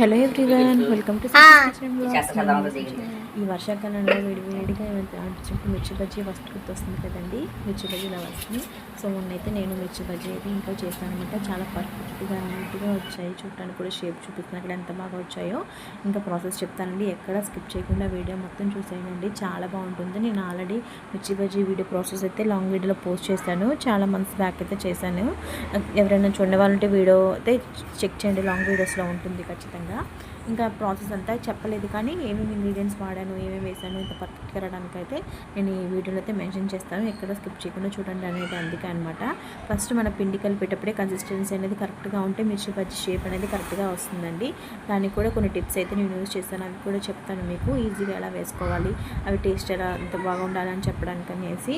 Hello everyone welcome to ఈ వర్షాకాలంలో వేడి వేడిగా అనిపించినప్పుడు మిర్చి బజ్జీ ఫస్ట్ గుర్తొస్తుంది కదండి. మిర్చి బజ్జీ లవర్స్ని సో మొన్నైతే నేను మిర్చి బజ్జీ అయితే ఇంట్లో చేశాను అనమాట చాలా పర్ఫెక్ట్గా నీట్గా వచ్చాయి. చూడటానికి కూడా షేప్ చూపిస్తున్నా అక్కడ ఎంత బాగా వచ్చాయో ఇంకా ప్రాసెస్ చెప్తానండి. ఎక్కడ స్కిప్ చేయకుండా వీడియో మొత్తం చూసేయండి. చాలా బాగుంటుంది. నేను already mirchi bajji video process అయితే లాంగ్ వీడియోలో పోస్ట్ చేశాను. చాలా మంత్స్ బ్యాక్ అయితే చేశాను. ఎవరైనా చూడవాలంటే వీడియో అయితే చెక్ చేయండి. లాంగ్ వీడియోస్లో ఉంటుంది ఖచ్చితంగా. ఇంకా ప్రాసెస్ అంతా చెప్పలేదు కానీ ఏమేమి ఇంగ్రీడియంట్స్ వాడాను ఏమేమి వేసాను ఇంత పర్ఫెక్ట్గా రావడానికి అయితే నేను ఈ వీడియోలో అయితే మెన్షన్ చేస్తాను. ఎక్కడ స్కిప్ చేయకుండా చూడండి అనేది అందుకే అనమాట ఫస్ట్ మన పిండి కలిపేటప్పుడే కన్సిస్టెన్సీ అనేది కరెక్ట్గా ఉంటే మిర్చి బజ్జి షేప్ అనేది కరెక్ట్గా వస్తుందండి. దానికి కూడా కొన్ని టిప్స్ అయితే నేను యూజ్ చేస్తాను. అవి కూడా చెప్తాను మీకు. ఈజీగా ఎలా వేసుకోవాలి అవి టేస్ట్ ఎలా ఎంత బాగుండాలని చెప్పడానికి అనేసి